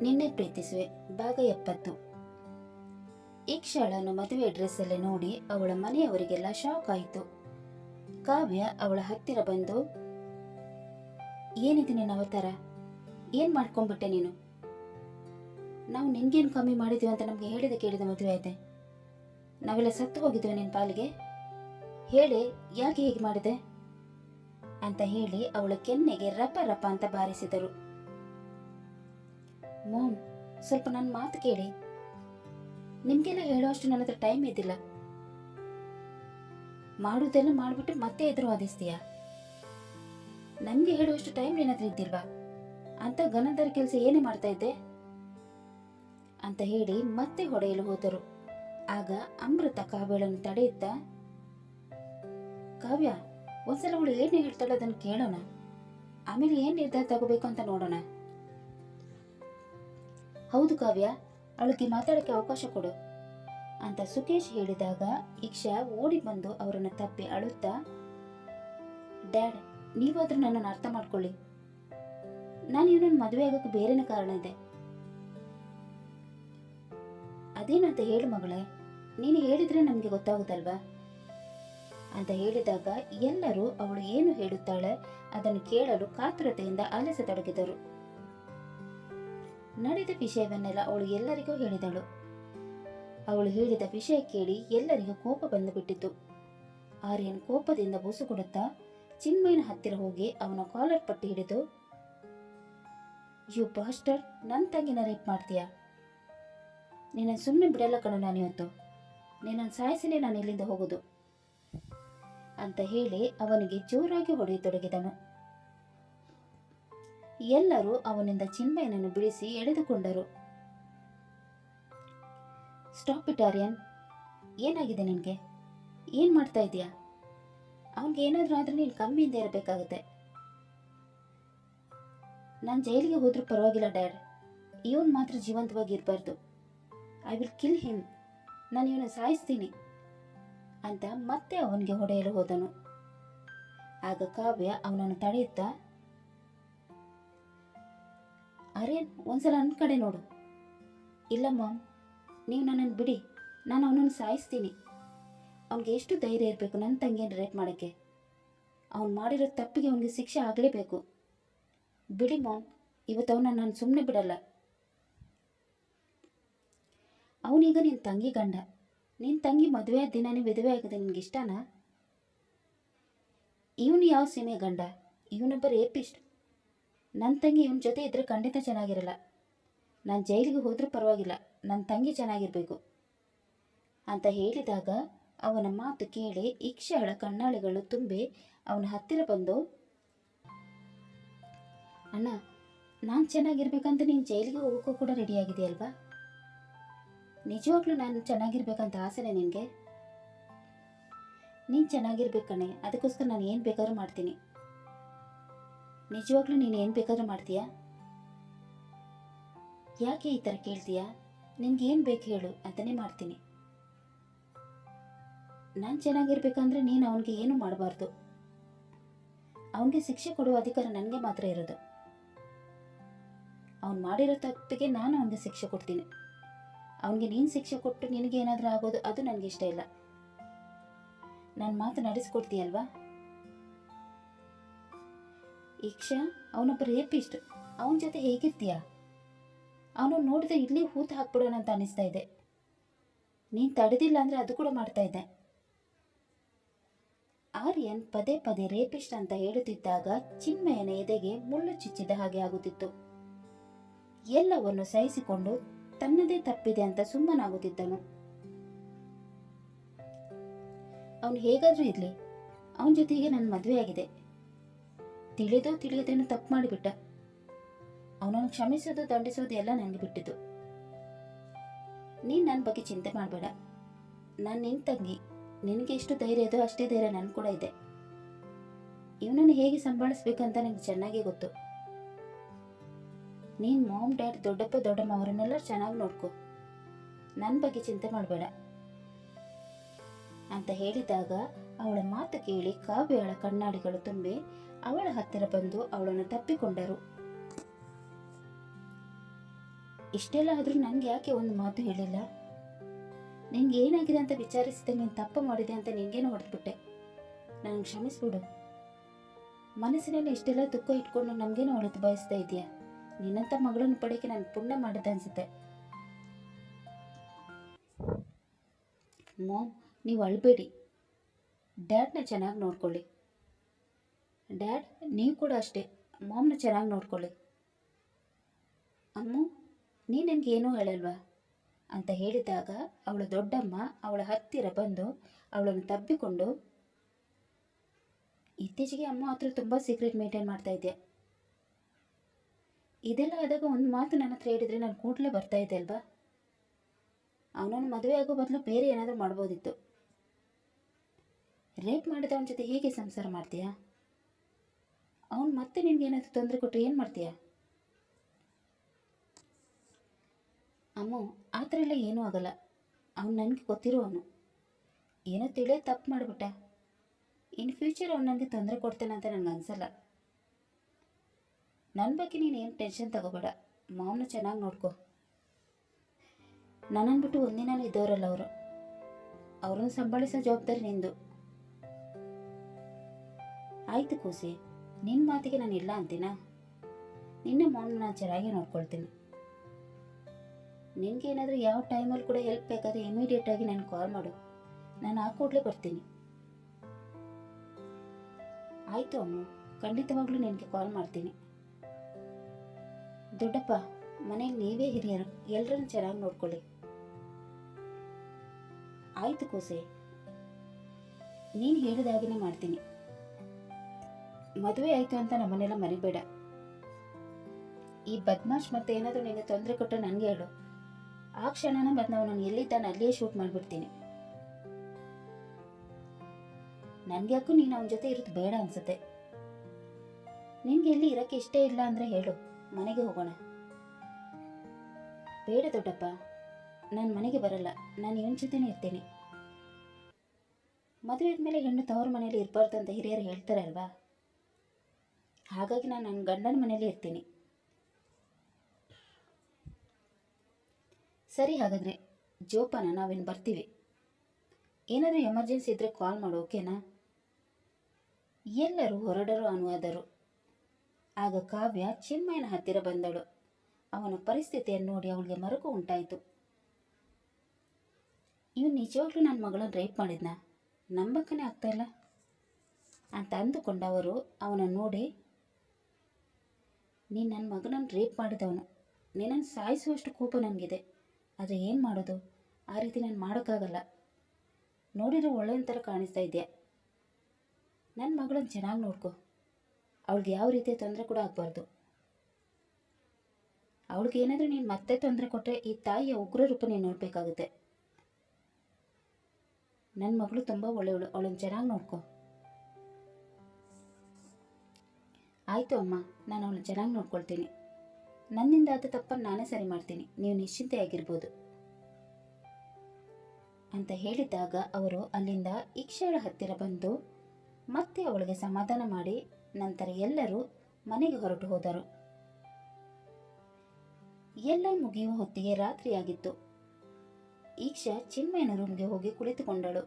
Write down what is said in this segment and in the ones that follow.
ನಿನ್ನೆ ಪ್ರೀತಿಸುವೆ. ಭಾಗ ಎಪ್ಪತ್ತು. ಈ ಮದುವೆ ಮದುವೆ ಡ್ರೆಸ್ಸಲ್ಲಿ ನೋಡಿ ಅವಳ ಮನೆಯವರಿಗೆಲ್ಲ ಶಾಕ್ ಆಯಿತು. ಕಾವ್ಯ ಅವಳ ಹತ್ತಿರ ಬಂದು, ಏನಿದೆ ನಿನ್ನ ಅವತಾರ? ಏನ್ ಮಾಡ್ಕೊಂಡ್ಬಿಟ್ಟೆ ನೀನು? ನಾವು ನಿನ್ಗೇನು ಕಮ್ಮಿ ಮಾಡಿದ್ವಿ ಅಂತ ನಮ್ಗೆ ಹೇಳಿದ ಕೇಳಿದ ಮದುವೆ ಆಯ್ತೆ. ನಾವೆಲ್ಲ ಸತ್ತು ಹೋಗಿದ್ವಿ ನಿನ್ನ ಪಾಲಿಗೆ. ಹೇಳಿ, ಯಾಕೆ ಹೀಗೆ ಮಾಡಿದೆ? ಅಂತ ಹೇಳಿ ಅವಳ ಕೆನ್ನೆಗೆ ರಪ ರಪ ಅಂತ ಬಾರಿಸಿದರು. ಮೋಮ್, ಸ್ವಲ್ಪ ನನ್ನ ಮಾತು ಕೇಳಿ. ನಿಮ್ಗೆಲ್ಲ ಹೇಳುವಷ್ಟು ನನ್ನ ಹತ್ರ ಟೈಮ್ ಇದ್ದಿಲ್ಲ. ಮಾಡುವುದೆಲ್ಲ ಮಾಡಿಬಿಟ್ಟು ಮತ್ತೆ ಎದುರು ವಾದಿಸ್ತೀಯಾ? ನನಗೆ ಹೇಳುವಷ್ಟು ಟೈಮ್ ಏನಾದರೂ ಇದ್ದಿಲ್ವಾ? ಅಂತ ಗನದರ ಕೆಲಸ ಏನೇ ಮಾಡ್ತಾ ಇದ್ದೆ? ಅಂತ ಹೇಳಿ ಮತ್ತೆ ಹೊಡೆಯಲು ಹೋದರು. ಆಗ ಅಮೃತ ಕಾವ್ಯಳನ್ನು ತಡೆಯುತ್ತಾ, ಕಾವ್ಯ, ಒಂದ್ಸಲ ಅವಳು ಏನು ಹೇಳ್ತಾಳೆ ಅದನ್ನು ಕೇಳೋಣ. ಆಮೇಲೆ ಏನು ನಿರ್ಧಾರ ತಗೋಬೇಕು ಅಂತ ನೋಡೋಣ. ಹೌದು ಕಾವ್ಯ, ಅವಳಿಗೆ ಮಾತಾಡಕ್ಕೆ ಅವಕಾಶ ಕೊಡು ಅಂತ ಸುಕೇಶ್ ಹೇಳಿದಾಗ ಇಕ್ಷಾ ಓಡಿ ಬಂದು ಅವರನ್ನು ತಪ್ಪಿ ಅಳುತ್ತಾ, ಡ್ಯಾಡ್, ನೀವಾದರೂ ನನ್ನನ್ನು ಅರ್ಥ ಮಾಡ್ಕೊಳ್ಳಿ. ನಾನು ಇವನನ್ನು ಮದುವೆ ಆಗೋಕ್ಕೆ ಬೇರೆನೇ ಕಾರಣ ಇದೆ. ಅದೇನಂತ ಹೇಳು ಮಗಳೇ, ನೀನು ಹೇಳಿದ್ರೆ ನಮಗೆ ಗೊತ್ತಾಗುತ್ತಲ್ವಾ? ಅಂತ ಹೇಳಿದಾಗ ಎಲ್ಲರೂ ಅವಳು ಏನು ಹೇಳುತ್ತಾಳೆ ಅದನ್ನು ಕೇಳಲು ಕಾತುರತೆಯಿಂದ ಆಲಿಸತೊಡಗಿದರು. ನಡೆದ ವಿಷಯವನ್ನೆಲ್ಲ ಅವಳು ಎಲ್ಲರಿಗೂ ಹೇಳಿದಳು. ಅವಳು ಹೇಳಿದ ವಿಷಯ ಕೇಳಿ ಎಲ್ಲರಿಗೂ ಕೋಪ ಬಂದು ಬಿಟ್ಟಿತು ಆರ್ಯನ್ ಕೋಪದಿಂದ ಬುಸುಗುಡುತ್ತಾ ಚಿನ್ಮಯನ ಹತ್ತಿರ ಹೋಗಿ ಅವನ ಕಾಲರ್ ಪಟ್ಟಿ ಹಿಡಿದು, ಯು ಬಾಸ್ಟರ್ ನನ್ನ ತಂಗಿನ ರೇಪ್ ಮಾಡ್ತೀಯಾ? ನಿನ್ನ ಸುಮ್ಮನೆ ಬಿಡಲ್ಲ ಕಣ ನಾನು ಇವತ್ತು. ನಿನ್ನನ್ನು ಸಾಯಿಸಿನೇ ನಾನು ಇಲ್ಲಿಂದ ಹೋಗೋದು. ಅಂತ ಹೇಳಿ ಅವನಿಗೆ ಜೋರಾಗಿ ಹೊಡೆಯತೊಡಗಿದನು. ಎಲ್ಲರೂ ಅವನಿಂದ ಚಿನ್ಮಯನನ್ನು ಬಿಡಿಸಿ ಎಳೆದುಕೊಂಡರು. ಸ್ಟಾಪ್ ಇಟಾರಿಯನ್ ಏನಾಗಿದೆ ನಿನಗೆ? ಏನು ಮಾಡ್ತಾ ಇದ್ದೀಯಾ? ಅವನಿಗೆ ಏನಾದರೂ ಆದರೆ ನೀನು ಕಮ್ಮಿಯಿಂದ ಇರಬೇಕಾಗುತ್ತೆ. ನಾನು ಜೈಲಿಗೆ ಹೋದರೂ ಪರವಾಗಿಲ್ಲ, ಡ್ಯಾಡ್. ಇವನು ಮಾತ್ರ ಜೀವಂತವಾಗಿ ಇರಬಾರ್ದು. I will kill him. ನಾನು ಇವನು ಸಾಯಿಸ್ತೀನಿ. ಅಂತ ಮತ್ತೆ ಅವನಿಗೆ ಹೊಡೆಯಲು ಹೋದನು. ಆಗ ಕಾವ್ಯ ಅವನನ್ನು ತಡೆಯುತ್ತಾ ಅರೇನ್ ಒಂದ್ಸಲ ನನ್ನ ಕಡೆ ನೋಡು. ಇಲ್ಲ ಮಾಮ್, ನೀವು ನನ್ನನ್ನು ಬಿಡಿ, ನಾನು ಅವನನ್ನು ಸಾಯಿಸ್ತೀನಿ. ಅವನಿಗೆ ಎಷ್ಟು ಧೈರ್ಯ ಇರಬೇಕು ನನ್ನ ತಂಗಿಯನ್ನು ರೇಟ್ ಮಾಡೋಕ್ಕೆ. ಅವ್ನು ಮಾಡಿರೋ ತಪ್ಪಿಗೆ ಅವನಿಗೆ ಶಿಕ್ಷೆ ಆಗಲೇಬೇಕು. ಬಿಡಿ ಮಾಮ್, ಇವತ್ತು ಅವನ ನಾನು ಸುಮ್ಮನೆ ಬಿಡಲ್ಲ. ಅವನೀಗ ನಿನ್ನ ತಂಗಿ ಗಂಡ. ನಿನ್ನ ತಂಗಿ ಮದುವೆ ದಿನನೇ ವಿಧವೆ ಆಗಿದೆ ನಿನ್ಗೆ ಇಷ್ಟನಾ? ಇವನು ಯಾವ ಸೀಮೆ ಗಂಡ? ಇವನೊಬ್ಬ ರೇಪಿಸ್ಟ್ ನನ್ನ ತಂಗಿ ಇವನ ಜೊತೆ ಇದ್ರೆ ಖಂಡಿತ ಚೆನ್ನಾಗಿರಲ್ಲ. ನಾನು ಜೈಲಿಗೆ ಹೋದರೂ ಪರವಾಗಿಲ್ಲ. ನನ್ನ ತಂಗಿ ಚೆನ್ನಾಗಿರಬೇಕು. ಅಂತ ಹೇಳಿದಾಗ ಅವನ ಮಾತು ಕೇಳಿ ಇಕ್ಷಾಳ ಕಣ್ಣಾಳಿಗಳು ತುಂಬಿ ಅವನ ಹತ್ತಿರ ಬಂದು, ಅಣ್ಣ, ನಾನು ಚೆನ್ನಾಗಿರ್ಬೇಕಂತ ನೀನು ಜೈಲಿಗೆ ಹೋಗೋಕ್ಕೂ ಕೂಡ ರೆಡಿಯಾಗಿದೆಯಲ್ವಾ ನಿಜವಾಗ್ಲೂ ನಾನು ಚೆನ್ನಾಗಿರ್ಬೇಕಂತ ಆಸೆನೆ ನಿನಗೆ? ನೀನು ಚೆನ್ನಾಗಿರ್ಬೇಕಣ್ಣೆ ಅದಕ್ಕೋಸ್ಕರ ನಾನು ಏನು ಬೇಕಾದ್ರೂ ಮಾಡ್ತೀನಿ. ನಿಜವಾಗ್ಲೂ ನೀನು ಏನು ಬೇಕಾದರೂ ಮಾಡ್ತೀಯಾ? ಯಾಕೆ ಈ ಥರ ಕೇಳ್ತೀಯಾ? ನಿನ್ಗೆ ಏನು ಬೇಕು ಹೇಳು ಅದನ್ನೇ ಮಾಡ್ತೀನಿ. ನಾನು ಚೆನ್ನಾಗಿರ್ಬೇಕಂದ್ರೆ ನೀನು ಅವನಿಗೆ ಏನು ಮಾಡಬಾರ್ದು. ಅವನಿಗೆ ಶಿಕ್ಷೆ ಕೊಡುವ ಅಧಿಕಾರ ನನಗೆ ಮಾತ್ರ ಇರೋದು. ಅವನು ಮಾಡಿರೋ ತಪ್ಪಿಗೆ ನಾನು ಅವನಿಗೆ ಶಿಕ್ಷೆ ಕೊಡ್ತೀನಿ. ಅವನಿಗೆ ನೀನು ಶಿಕ್ಷೆ ಕೊಟ್ಟು ನಿನಗೆ ಏನಾದರೂ ಆಗೋದು ಅದು ನನಗೆ ಇಷ್ಟ ಇಲ್ಲ. ನಾನು ಮಾತು ನಡೆಸ್ಕೊಡ್ತೀಯಲ್ವಾ? ಈಕ್ಷಾ, ಅವನೊಬ್ಬ ರೇಪಿಸ್ಟ್. ಅವನ ಜೊತೆ ಹೇಗಿರ್ತೀಯ? ಅವನು ನೋಡಿದ್ರೆ ಇಲ್ಲಿ ಹೂತು ಹಾಕ್ಬಿಡೋಣ ಅಂತ ಅನಿಸ್ತಾ ಇದೆ. ನೀನು ತಡೆದಿಲ್ಲ ಅಂದರೆ ಅದು ಕೂಡ ಮಾಡ್ತಾ ಇದ್ದೆ. ಆರ್ಯನ್ ಪದೇ ಪದೇ ರೇಪಿಸ್ಟ್ ಅಂತ ಹೇಳುತ್ತಿದ್ದಾಗ ಚಿನ್ಮಯನ ಎದೆಗೆ ಮುಳ್ಳು ಚುಚ್ಚಿದ ಹಾಗೆ ಆಗುತ್ತಿತ್ತು. ಎಲ್ಲವನ್ನು ಸಹಿಸಿಕೊಂಡು ತನ್ನದೇ ತಪ್ಪಿದೆ ಅಂತ ಸುಮ್ಮನಾಗುತ್ತಿದ್ದನು. ಅವನು ಹೇಗಾದರೂ ಇರಲಿ. ಅವನ ಜೊತೆಗೆ ನನ್ನ ಮದುವೆ ಆಗಿದೆ ತಿಳಿದೋ ತಿಳಿಯದೇನೋ ತಪ್ಪು ಮಾಡಿಬಿಟ್ಟ. ಅವನನ್ನು ಕ್ಷಮಿಸೋದು, ದಂಡಿಸೋದು ಎಲ್ಲ ನನಗೆ ಬಿಟ್ಟಿದ್ದು. ನೀನು ನನ್ನ ಬಗ್ಗೆ ಚಿಂತೆ ಮಾಡಬೇಡ. ನಾನು ನಿನ್ನ ತಂಗಿ. ನಿನಗೆ ಎಷ್ಟು ಧೈರ್ಯ ಇದೋ ಅಷ್ಟೇ ಧೈರ್ಯ ನನ್ನ ಕೂಡ ಇದೆ. ಇವನನ್ನು ಹೇಗೆ ಸಂಭಾಳಿಸ್ಬೇಕಂತ ನನಗೆ ಚೆನ್ನಾಗೇ ಗೊತ್ತು. ನೀನು ಮಾಮ್ ಡ್ಯಾಡ್ ದೊಡ್ಡಪ್ಪ ದೊಡ್ಡಮ್ಮ ಅವರನ್ನೆಲ್ಲ ಚೆನ್ನಾಗಿ ನೋಡ್ಕೊ. ನನ್ನ ಬಗ್ಗೆ ಚಿಂತೆ ಮಾಡಬೇಡ. ಅಂತ ಹೇಳಿದಾಗ ಅವಳ ಮಾತು ಕೇಳಿ ಕಾವ್ಯಳ ಕಣ್ಣಾಡಿಗಳು ತುಂಬಿ ಅವಳ ಹತ್ತಿರ ಬಂದು ಅವಳನ್ನು ತಪ್ಪಿಕೊಂಡರು. ಇಷ್ಟೆಲ್ಲ ಆದರೂ ನನಗೆ ಯಾಕೆ ಒಂದು ಮಾತು ಹೇಳಿಲ್ಲ? ನಿನ್ಗೆ ಏನಾಗಿದೆ ಅಂತ ವಿಚಾರಿಸಿದೆ ನೀನು ತಪ್ಪು ಮಾಡಿದೆ ಅಂತ ನಿನಗೇನು ಹೊಡೆದ್ಬಿಟ್ಟೆ? ನನಗೆ ಕ್ಷಮಿಸ್ಬಿಡು. ಮನಸ್ಸಿನಲ್ಲಿ ಇಷ್ಟೆಲ್ಲ ದುಃಖ ಇಟ್ಕೊಂಡು ನಮಗೇನು ಹೊಡೆದು ಬಯಸ್ತಾ ಇದೆಯಾ ನಿನ್ನಂಥ ಮಗಳನ್ನು ಪಡೆಯೋಕೆ ನಾನು ಪುಣ್ಯ ಮಾಡಿದ್ದೆ ಅನ್ಸುತ್ತೆ. ಮಾಮ್ ನೀವು ಅಳಬೇಡಿ. ಡ್ಯಾಡ್ನ ಚೆನ್ನಾಗಿ ನೋಡ್ಕೊಳ್ಳಿ. ಡ್ಯಾಡ್, ನೀವು ಕೂಡ ಅಷ್ಟೇ. ಮಾಮ್ನ ಚೆನ್ನಾಗಿ ನೋಡ್ಕೊಳ್ಳಿ. ಅಮ್ಮ ನೀ ನನಗೆ ಏನೂ ಹೇಳಲ್ವಾ? ಅಂತ ಹೇಳಿದಾಗ ಅವಳ ದೊಡ್ಡಮ್ಮ ಅವಳ ಹತ್ತಿರ ಬಂದು ಅವಳನ್ನು ತಬ್ಬಿಕೊಂಡು, ಇತ್ತೀಚೆಗೆ ಅಮ್ಮ ಹತ್ರ ತುಂಬ ಸೀಕ್ರೆಟ್ ಮೇಂಟೈನ್ ಮಾಡ್ತಾ ಇದ್ದೆ ಇದೆಲ್ಲ ಆದಾಗ ಒಂದು ಮಾತು ನನ್ನ ಹತ್ರ ಹೇಳಿದರೆ ನಾನು ಕೂಡಲೇ ಬರ್ತಾ ಇದ್ದೆ ಅಲ್ವಾ? ಅವನನ್ನು ಮದುವೆ ಆಗೋ ಬದಲು ಬೇರೆ ಏನಾದರೂ ಮಾಡ್ಬೋದಿತ್ತು. ರೇಪ್ ಮಾಡಿದವನ ಜೊತೆ ಹೇಗೆ ಸಂಸಾರ ಮಾಡ್ತೀಯಾ? ಅವನು ಮತ್ತೆ ನಿನಗೆ ಏನಾದರೂ ತೊಂದರೆ ಕೊಟ್ಟರೆ ಏನು ಮಾಡ್ತೀಯಾ? ಅಮ್ಮ, ಆ ಥರ ಎಲ್ಲ ಏನೂ ಆಗಲ್ಲ. ಅವ್ನು ನನಗೆ ಗೊತ್ತಿರೋವನು. ಏನೋ ತಿಳಿಯೋ, ತಪ್ಪು ಮಾಡಿಬಿಟ್ಟ. ಇನ್ ಫ್ಯೂಚರ್ ಅವ್ನು ನನಗೆ ತೊಂದರೆ ಕೊಡ್ತಾನೆ ಅಂತ ನನಗೆ ಅನ್ಸಲ್ಲ. ನನ್ನ ಬಗ್ಗೆ ನೀನು ಏನು ಟೆನ್ಷನ್ ತಗೋಬೇಡ. ಮಾವನ ಚೆನ್ನಾಗಿ ನೋಡ್ಕೊ. ನನ್ನನ್ನು ಬಿಟ್ಟು ಒಂದಿನಲ್ಲಿ ಇದ್ದವರಲ್ಲ ಅವರು. ಅವ್ರನ್ನ ಸಂಭಾಳಿಸೋ ಜವಾಬ್ದಾರಿ ನಿಂದು. ಆಯ್ತು ಕೂಸಿ ನಿನ್ನ ಮಾತಿಗೆ ನಾನು ಇಲ್ಲ ಅಂತೀನಾ? ನಿನ್ನ ಮಾವನ ನಾನು ಚೆನ್ನಾಗಿ ನೋಡ್ಕೊಳ್ತೀನಿ. ನಿನಗೆ ಏನಾದರೂ ಯಾವ ಟೈಮಲ್ಲಿ ಕೂಡ ಹೆಲ್ಪ್ ಬೇಕಾದರೆ ಇಮಿಡಿಯೇಟಾಗಿ ನಾನು ಕಾಲ್ ಮಾಡು. ನಾನು ಆ ಕೂಡಲೇ ಬರ್ತೀನಿ. ಆಯಿತು ಅಮ್ಮ, ಖಂಡಿತವಾಗ್ಲೂ ನಿನಗೆ ಕಾಲ್ ಮಾಡ್ತೀನಿ. ದೊಡ್ಡಪ್ಪ ಮನೇಲಿ ನೀವೇ ಹಿರಿಯರು ಎಲ್ಲರನ್ನು ಚೆನ್ನಾಗಿ ನೋಡ್ಕೊಳ್ಳಿ. ಆಯಿತು ಕೂಸೆ, ನೀನು ಹೇಳಿದಾಗನೇ ಮಾಡ್ತೀನಿ. ಮದುವೆ ಆಯಿತು ಅಂತ ನಮ್ಮನ್ನೆಲ್ಲ ಮರಿಬೇಡ. ಈ ಬದ್ಮಾಶ್ ಮತ್ತೆ ಏನಾದರೂ ನಿನಗೆ ತೊಂದರೆ ಕೊಟ್ಟರೆ ನನಗೆ ಹೇಳು. ಆ ಕ್ಷಣನ ಮತ್ತೆ ನಾವು ನಾನು ಎಲ್ಲಿದ್ದಾನೆ ಅಲ್ಲಿಯೇ ಶೂಟ್ ಮಾಡಿಬಿಡ್ತೀನಿ. ನನಗೆ ಯಾಕೂ ನೀನು ಅವನ ಜೊತೆ ಇರೋದು ಬೇಡ ಅನ್ಸುತ್ತೆ. ನಿನ್ಗೆ ಎಲ್ಲಿ ಇರೋಕ್ಕೆ ಇಷ್ಟ ಇಲ್ಲ ಅಂದರೆ ಹೇಳು. ಮನೆಗೆ ಹೋಗೋಣ. ಬೇಡ ದೊಡ್ಡಪ್ಪ. ನಾನು ಮನೆಗೆ ಬರಲ್ಲ. ನಾನು ಇವನ ಜೊತೆನೇ ಇರ್ತೀನಿ. ಮದುವೆ ಆದಮೇಲೆ ಹೆಣ್ಣು ತವ್ರ ಮನೇಲಿ ಇರಬಾರ್ದು ಅಂತ ಹಿರಿಯರು ಹೇಳ್ತಾರೆ ಅಲ್ವಾ ಹಾಗಾಗಿ ನಾನು ನನ್ನ ಗಂಡನ ಮನೆಯಲ್ಲಿ ಇರ್ತೀನಿ. ಸರಿ ಹಾಗಾದರೆ ಜೋಪಾನ ನಾವೇನು ಬರ್ತೀವಿ. ಏನಾದರೂ ಎಮರ್ಜೆನ್ಸಿ ಇದ್ದರೆ ಕಾಲ್ ಮಾಡು, ಓಕೆನಾ? ಎಲ್ಲರೂ ಹೊರಡರು, ಅನುವಾದರು. ಆಗ ಕಾವ್ಯ ಚಿನ್ಮಯನ ಹತ್ತಿರ ಬಂದಳು. ಅವನ ಪರಿಸ್ಥಿತಿಯನ್ನು ನೋಡಿ ಅವಳಿಗೆ ಮರುಕು ಉಂಟಾಯಿತು. ಇವನು ನಿಜವಾಗ್ಲೂ ನನ್ನ ಮಗಳನ್ನು ರೇಪ್ ಮಾಡಿದ್ನ? ನಂಬಕ್ಕನೇ ಆಗ್ತಾ ಇಲ್ಲ? ಅಂತ ಅಂದುಕೊಂಡವರು ಅವನ ನೋಡಿ ನೀನು ನನ್ನ ಮಗನನ್ನು ರೇಪ್ ಮಾಡಿದವನು. ನಿನ್ನನ್ನು ಸಾಯಿಸುವಷ್ಟು ಕೋಪ ನನಗಿದೆ. ಆದರೆ ಏನು ಮಾಡೋದು? ಆ ರೀತಿ ನಾನು ಮಾಡೋಕ್ಕಾಗಲ್ಲ. ನೋಡಿದ್ರೆ ಒಳ್ಳೆಯ ಥರ ಕಾಣಿಸ್ತಾ ಇದೆಯಾ? ನನ್ನ ಮಗಳನ್ನ ಚೆನ್ನಾಗಿ ನೋಡ್ಕೊ. ಅವಳಿಗೆ ಯಾವ ರೀತಿಯ ತೊಂದರೆ ಕೂಡ ಆಗಬಾರ್ದು. ಅವಳಿಗೆ ಏನಾದರೂ ನೀನು ಮತ್ತೆ ತೊಂದರೆ ಕೊಟ್ಟರೆ ಈ ತಾಯಿಯ ಉಗ್ರ ರೂಪ ನೀನು ನೋಡಬೇಕಾಗುತ್ತೆ. ನನ್ನ ಮಗಳು ತುಂಬ ಒಳ್ಳೆಯವಳು ಅವಳನ್ನು ಚೆನ್ನಾಗಿ ನೋಡ್ಕೊ. ಆಯಿತು ಅಮ್ಮ, ನಾನು ಅವಳು ಚೆನ್ನಾಗಿ ನೋಡ್ಕೊಳ್ತೀನಿ. ನನ್ನಿಂದ ಆದ ತಪ್ಪನ್ನು ನಾನೇ ಸರಿ ಮಾಡ್ತೀನಿ. ನೀವು ನಿಶ್ಚಿಂತೆಯಾಗಿರ್ಬೋದು. ಅಂತ ಹೇಳಿದಾಗ ಅವರು ಅಲ್ಲಿಂದ ಇಕ್ಷಾಳ ಹತ್ತಿರ ಬಂದು ಮತ್ತೆ ಅವಳಿಗೆ ಸಮಾಧಾನ ಮಾಡಿ ನಂತರ ಎಲ್ಲರೂ ಮನೆಗೆ ಹೊರಟು ಹೋದರು. ಎಲ್ಲ ಮುಗಿಯುವ ಹೊತ್ತಿಗೆ ರಾತ್ರಿಯಾಗಿತ್ತು. ಈಕ್ಷಾ ಚಿನ್ಮಯನ ರೂಮ್ಗೆ ಹೋಗಿ ಕುಳಿತುಕೊಂಡಳು.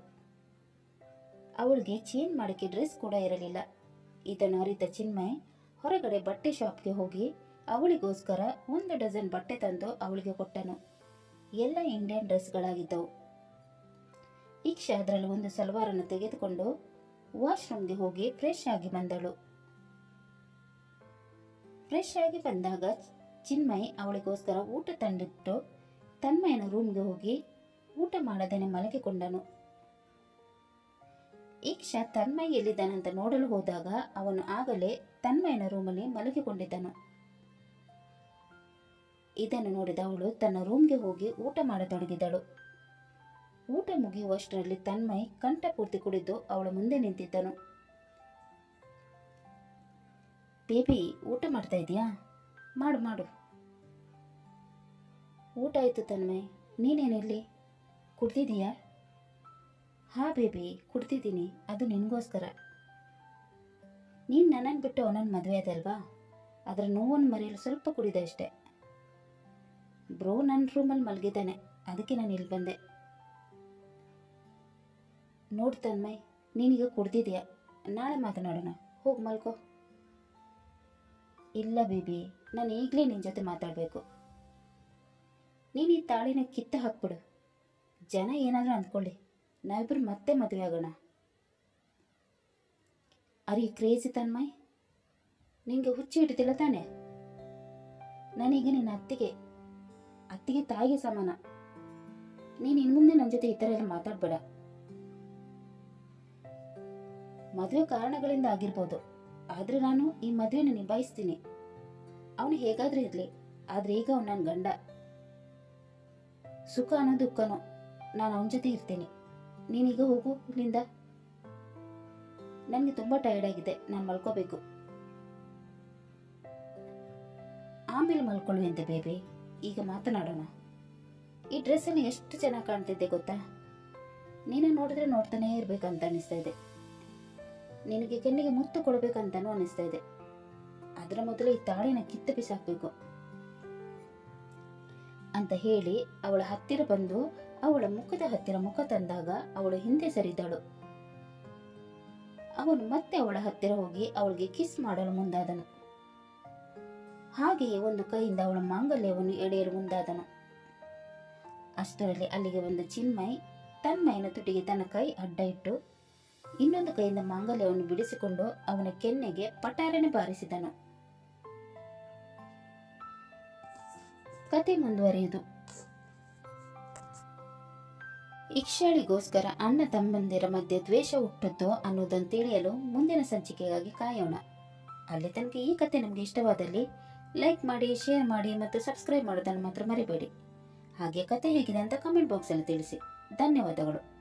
ಅವಳಿಗೆ ಚೇಂಜ್ ಮಾಡಕ್ಕೆ ಡ್ರೆಸ್ ಕೂಡ ಇರಲಿಲ್ಲ. ಇದನ್ನು ಅರಿತ ಚಿನ್ಮಯ್ ಹೊರಗಡೆ ಬಟ್ಟೆ ಶಾಪ್ಗೆ ಹೋಗಿ ಅವಳಿಗೋಸ್ಕರ ಒಂದು ಡಜನ್ ಬಟ್ಟೆ ತಂದು ಅವಳಿಗೆ ಕೊಟ್ಟನು. ಎಲ್ಲ ಇಂಡಿಯನ್ ಡ್ರೆಸ್ಗಳಾಗಿದ್ದವು. ಇಕ್ಷ ಅದರಲ್ಲಿ ಒಂದು ಸಲ್ವಾರನ್ನು ತೆಗೆದುಕೊಂಡು ವಾಶ್ರೂಮ್ಗೆ ಹೋಗಿ ಫ್ರೆಶ್ ಆಗಿ ಬಂದಳು. ಫ್ರೆಶ್ ಆಗಿ ಬಂದಾಗ ಚಿನ್ಮಯ್ ಅವಳಿಗೋಸ್ಕರ ಊಟ ತಂದಿಟ್ಟು ತನ್ಮಯನ ರೂಮ್ಗೆ ಹೋಗಿ ಊಟ ಮಾಡದೇನೆ ಮಲಗಿಕೊಂಡನು. ಈಕ್ಷಾ ತನ್ಮಯ್ ಎಲ್ಲಿದ್ದಾನಂತ ನೋಡಲು ಹೋದಾಗ ಅವನು ಆಗಲೇ ತನ್ಮಯನ ರೂಮಲ್ಲಿ ಮಲಗಿಕೊಂಡಿದ್ದನು. ಇದನ್ನು ನೋಡಿದ ಅವಳು ತನ್ನ ರೂಮ್ಗೆ ಹೋಗಿ ಊಟ ಮಾಡತೊಡಗಿದಳು. ಊಟ ಮುಗಿಯುವಷ್ಟರಲ್ಲಿ ತನ್ಮಯ್ ಕಂಠಪೂರ್ತಿ ಕುಡಿದು ಅವಳ ಮುಂದೆ ನಿಂತಿದ್ದನು. ಬೇಬಿ, ಊಟ ಮಾಡ್ತಾ ಇದೀಯಾ? ಮಾಡು ಮಾಡು. ಊಟ ಆಯಿತು ತನ್ಮಯ್. ನೀನೇನಿಲ್ಲಿ? ಕುಡ್ದಿದೀಯಾ ಹಾ ಬೇಬಿ, ಕುಡ್ತಿದ್ದೀನಿ. ಅದು ನಿನಗೋಸ್ಕರ. ನೀನು ನನ್ನನ್ನು ಬಿಟ್ಟು ಅವನನ್ನು ಮದುವೆ ಅದಲ್ವಾ ಅದರ ನೋವನ್ನು ಮರೆಯಲು ಸ್ವಲ್ಪ ಕುಡಿದೆ ಅಷ್ಟೆ. ಬ್ರೋ ನನ್ನ ರೂಮಲ್ಲಿ ಮಲಗಿದ್ದಾನೆ. ಅದಕ್ಕೆ ನಾನು ಇಲ್ಲಿ ಬಂದೆ. ನೋಡು ತನ್ಮಯ್, ನೀನೀಗ ಕುಡ್ದಿದೆಯಾ? ನಾಳೆ ಮಾತನಾಡೋಣ. ಹೋಗಿ ಮಲ್ಕೋ. ಇಲ್ಲ ಬೇಬಿ, ನಾನು ಈಗಲೇ ನಿನ್ನ ಜೊತೆ ಮಾತಾಡಬೇಕು. ನೀನು ಈ ತಾಳಿನ ಕಿತ್ತು ಹಾಕ್ಬಿಡು. ಜನ ಏನಾದರೂ ಅಂದ್ಕೊಳ್ಳಿ. ನಾವಿಬ್ಬರು ಮತ್ತೆ ಮದುವೆ ಆಗೋಣ. ಅರಿ ಕ್ರೇಜಿ ತನ್ಮಯ್, ನಿಂಗೆ ಹುಚ್ಚಿ ಹಿಡಿದಿಲ್ಲ ತಾನೆ? ನಾನೀಗ ನಿನ್ನ ಅತ್ತಿಗೆ ಅತ್ತಿಗೆ ತಾಯಿಗೆ ಸಮಾನ. ನೀನು ಇನ್ನು ಮುಂದೆ ನನ್ನ ಜೊತೆ ಈ ಥರ ಎಲ್ಲ ಮಾತಾಡಬೇಡ. ಮದುವೆ ಕಾರಣಗಳಿಂದ ಆಗಿರ್ಬೋದು. ಆದರೆ ನಾನು ಈ ಮದುವೆನ ನಿಭಾಯಿಸ್ತೀನಿ. ಅವನು ಹೇಗಾದರೂ ಇರಲಿ, ಆದರೆ ಈಗ ಅವನು ನನ್ನ ಗಂಡ. ಸುಖ ಅನ್ನೋ ದುಃಖನೋ ನಾನು ಅವನ ಜೊತೆ ಇರ್ತೀನಿ. ನೀನೀಗ ಹೋಗು, ಇಲ್ಲಿಂದ. ನನಗೆ ತುಂಬ ಟೈರ್ಡ್ ಆಗಿದೆ, ನಾನು ಮಲ್ಕೋಬೇಕು. ಆಮೇಲೆ ಮಲ್ಕೊಳ್ಳುವಂತೆ ಬೇಬಿ, ಈಗ ಮಾತನಾಡೋಣ. ಈ ಡ್ರೆಸ್ಸನ್ನು ಎಷ್ಟು ಚೆನ್ನಾಗಿ ಕಾಣ್ತಿದ್ದೆ ಗೊತ್ತಾ? ನೀನು ನೋಡಿದ್ರೆ ನೋಡ್ತಾನೇ ಇರಬೇಕಂತ ಅನಿಸ್ತಾ ಇದೆ. ನಿನಗೆ ಕೆನ್ನಿಗೆ ಮುತ್ತು ಕೊಡಬೇಕಂತನೂ ಅನಿಸ್ತಾ ಇದೆ. ಅದರ ಮೊದಲು ಈ ತಾಳಿನ ಕಿತ್ತು ಬಿಸಾಕಬೇಕು. ಅಂತ ಹೇಳಿ ಅವಳ ಹತ್ತಿರ ಬಂದು ಅವಳ ಮುಖದ ಹತ್ತಿರ ಮುಖ ತಂದಾಗ ಅವಳು ಹಿಂದೆ ಸರಿದಳು. ಅವನು ಮತ್ತೆ ಅವಳ ಹತ್ತಿರ ಹೋಗಿ ಅವಳಿಗೆ ಕಿಸ್ ಮಾಡಲು ಮುಂದಾದನು. ಹಾಗೆಯೇ ಒಂದು ಕೈಯಿಂದ ಅವಳ ಮಾಂಗಲ್ಯವನ್ನು ಎಳೆಯಲು ಮುಂದಾದನು. ಅಷ್ಟರಲ್ಲಿ ಅಲ್ಲಿಗೆ ಒಂದು ಚಿನ್ಮಯ್ ತನ್ಮಯನ ತುಟಿಗೆ ತನ್ನ ಕೈ ಅಡ್ಡ ಇಟ್ಟು ಇನ್ನೊಂದು ಕೈಯಿಂದ ಮಾಂಗಲ್ಯವನ್ನು ಬಿಡಿಸಿಕೊಂಡು ಅವನ ಕೆನ್ನೆಗೆ ಪಟಾರನೆ ಬಾರಿಸಿದನು. ಕತೆ ಮುಂದುವರಿಯುವುದು ಇಕ್ಷಾಳಿಗೋಸ್ಕರ ಅಣ್ಣ ತಮ್ಮಂದಿರ ಮಧ್ಯೆ ದ್ವೇಷ ಹುಟ್ಟುತ್ತೋ ಅನ್ನೋದನ್ನು ತಿಳಿಯಲು ಮುಂದಿನ ಸಂಚಿಕೆಗಾಗಿ ಕಾಯೋಣ. ಅಲ್ಲಿ ತನಕ ಈ ಕತೆ ನಮಗೆ ಇಷ್ಟವಾದಲ್ಲಿ ಲೈಕ್ ಮಾಡಿ, ಶೇರ್ ಮಾಡಿ ಮತ್ತು ಸಬ್ಸ್ಕ್ರೈಬ್ ಮಾಡೋದನ್ನು ಮಾತ್ರ ಮರಿಬೇಡಿ. ಹಾಗೆ ಕತೆ ಹೇಗಿದೆ ಅಂತ ಕಮೆಂಟ್ ಬಾಕ್ಸಲ್ಲಿ ತಿಳಿಸಿ. ಧನ್ಯವಾದಗಳು.